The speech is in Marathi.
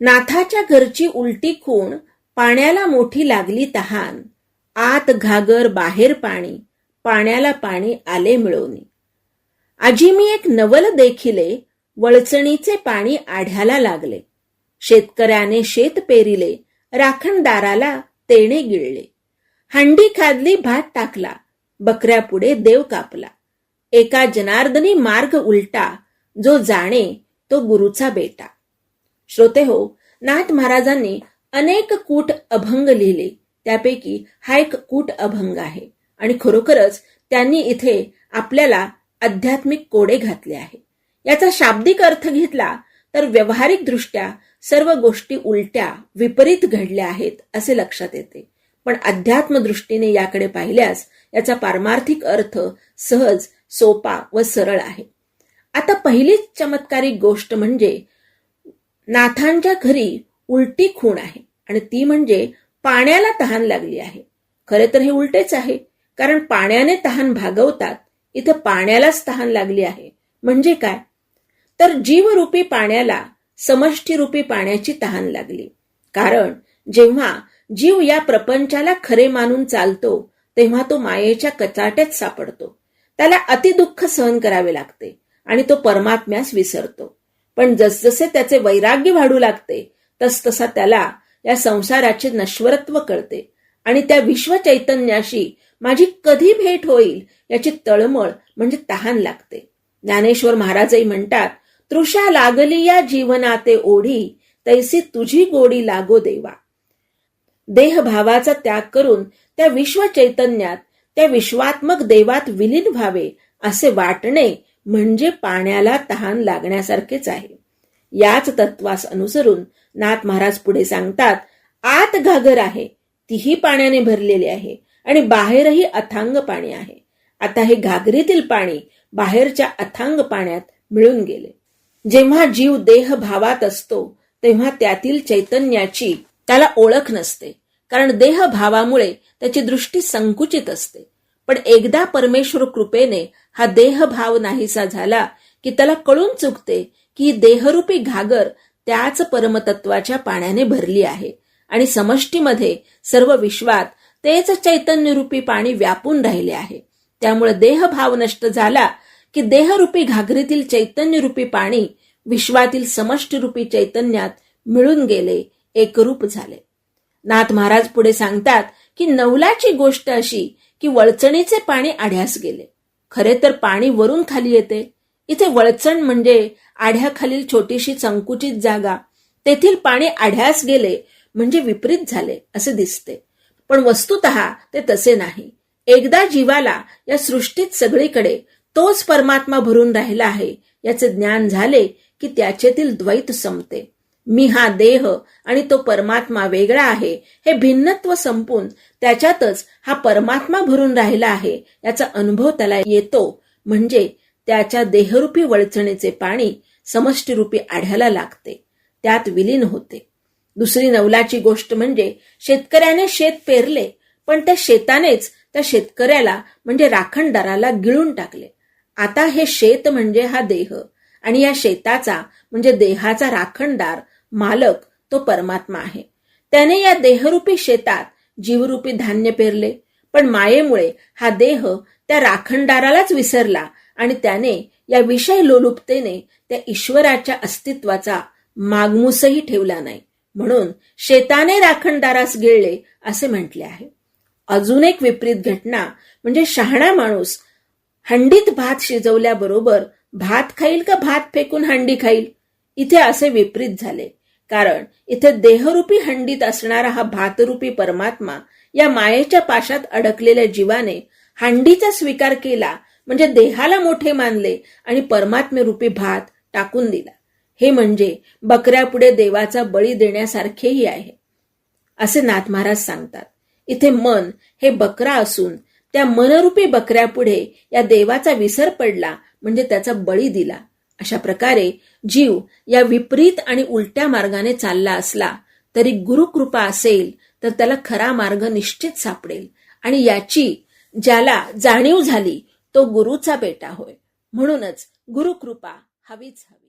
नाथाच्या घरची उलटी खूण पाण्याला मोठी लागली तहान. आत घागर बाहेर पाणी पाण्याला पाणी आले मिळवणी. आजी मी एक नवल देखिले वळचणीचे पाणी आढ्याला लागले. शेतकऱ्याने शेत पेरिले राखणदाराला तेणे गिळले. हंडी खादली भात टाकला बकऱ्यापुढे देव कापला. एका जनार्दनी मार्ग उलटा जो जाणे तो गुरुचा बेटा. श्रोते हो नाथ महाराजांनी अनेक कूट अभंग लिहिले. त्यापैकी हा एक कूट अभंग आहे. आणि खरोखरच त्यांनी इथे आपल्याला आध्यात्मिक कोडे घातले आहे. याचा शाब्दिक अर्थ घेतला तर व्यवहारिक दृष्ट्या सर्व गोष्टी उलट्या विपरीत घडल्या आहेत असे लक्षात येते. पण अध्यात्म दृष्टीने याकडे पाहिल्यास याचा पारमार्थिक अर्थ सहज सोपा व सरळ आहे. आता पहिलीच चमत्कारिक गोष्ट म्हणजे नाथांच्या घरी उलटी खूण आहे आणि ती म्हणजे पाण्याला तहान लागली आहे. खरे तर हे उलटेच आहे कारण पाण्याने तहान भागवतात इथं पाण्यालाच तहान लागली आहे. म्हणजे काय? तर जीवरूपी पाण्याला समष्टीरूपी पाण्याची तहान लागली. कारण जेव्हा जीव या प्रपंचाला खरे मानून चालतो तेव्हा तो मायेच्या कचाट्यात सापडतो. त्याला अतिदुःख सहन करावे लागते आणि तो परमात्म्यास विसरतो. पण जसजसे त्याचे वैराग्य वाढू लागते तसतसा त्याला या संसाराचे नश्वरत्व कळते. आणि त्या विश्व चैतन्याशी माझी कधी भेट होईल याची तळमळ म्हणजे तहान लागते. ज्ञानेश्वर महाराजही म्हणतात तृषा लागली या जीवनाते ओढी तैसी तुझी गोडी लागो देवा. देहभावाचा त्याग करून त्या विश्व चैतन्यात त्या विश्वात्मक देवात विलीन व्हावे असे वाटणे म्हणजे पाण्याला तहान लागण्यासारखेच आहे. याच तत्वास अनुसरून नाथ महाराज पुढे सांगतात आत घागर आहे तीही पाण्याने भरलेली आहे आणि बाहेरही अथांग पाणी आहे. आता हे घागरीतील पाणी बाहेरच्या अथांग पाण्यात मिळून गेले. जेव्हा जीव देह भावात असतो तेव्हा त्यातील चैतन्याची त्याला ओळख नसते कारण देह भावामुळे त्याची दृष्टी संकुचित असते. पण एकदा परमेश्वर कृपेने हा देहभाव नाहीसा झाला की त्याला कळून चुकते की देहरूपी घागर त्याच परमतत्वाच्या पाण्याने भरली आहे. आणि समष्टीमध्ये सर्व विश्वात तेच चैतन्यरूपी पाणी व्यापून राहिले आहे. त्यामुळे देहभाव नष्ट झाला की देहरूपी घागरीतील चैतन्यरूपी पाणी विश्वातील समष्टीरूपी चैतन्यात मिळून गेले एकरूप झाले. नाथ महाराज पुढे सांगतात की नवलाची गोष्ट अशी की वळचणीचे पाणी आढ्यास गेले. खरे तर पाणी वरून खाली येते. इथे वळचण म्हणजे आढ्याखालील छोटीशी संकुचित जागा. तेथील पाणी आढ्यास गेले म्हणजे विपरीत झाले असे दिसते. पण वस्तुत ते तसे नाही. एकदा जीवाला या सृष्टीत सगळीकडे तोच परमात्मा भरून राहिला आहे याचे ज्ञान झाले की त्याच्यातील द्वैत संपते. मी हा देह आणि तो परमात्मा वेगळा आहे हे भिन्नत्व संपून त्याच्यातच हा परमात्मा भरून राहिला आहे याचा अनुभव त्याला येतो. म्हणजे त्याच्या देहरूपी वळचणीचे पाणी समष्टीरूपी आढ्याला लागते. त्यात विलीन होते. दुसरी नवलाची गोष्ट म्हणजे शेतकऱ्याने शेत पेरले पण त्या शेतानेच त्या शेतकऱ्याला म्हणजे राखणदाराला गिळून टाकले. आता हे शेत म्हणजे हा देह. आणि या शेताचा म्हणजे देहाचा राखणदार मालक तो परमात्मा आहे. त्याने या देहरूपी शेतात जीवरूपी धान्य पेरले पण मायेमुळे हा देह त्या राखणदारालाच विसरला आणि त्याने या विषय लोलुपतेने त्या ईश्वराच्या अस्तित्वाचा मागमूसही ठेवला नाही. म्हणून शेताने राखणदारास गिळले असे म्हटले आहे. अजून एक विपरीत घटना म्हणजे शहाणा माणूस हंडीत भात शिजवल्याबरोबर भात खाईल का भात फेकून हंडी खाईल? इथे असे विपरीत झाले. कारण इथे देहरूपी हंडीत असणारा हा भातरूपी परमात्मा या मायेच्या पाशात अडकलेल्या जीवाने हंडीचा स्वीकार केला म्हणजे देहाला मोठे मानले आणि परमात्मेरूपी भात टाकून दिला. हे म्हणजे बकऱ्यापुढे देवाचा बळी देण्यासारखेही आहे. असे नाथ महाराज सांगतात इथे मन हे बकरा असून त्या मनरूपी बकऱ्यापुढे या देवाचा विसर पडला म्हणजे त्याचा बळी दिला. अशा प्रकारे जीव या विपरीत आणि उलट्या मार्गाने चालला असला तरी गुरुकृपा असेल तर त्याला खरा मार्ग निश्चित सापडेल. आणि याची ज्याला जाणीव झाली तो गुरुचा बेटा होय. म्हणूनच गुरुकृपा हवीच हवी.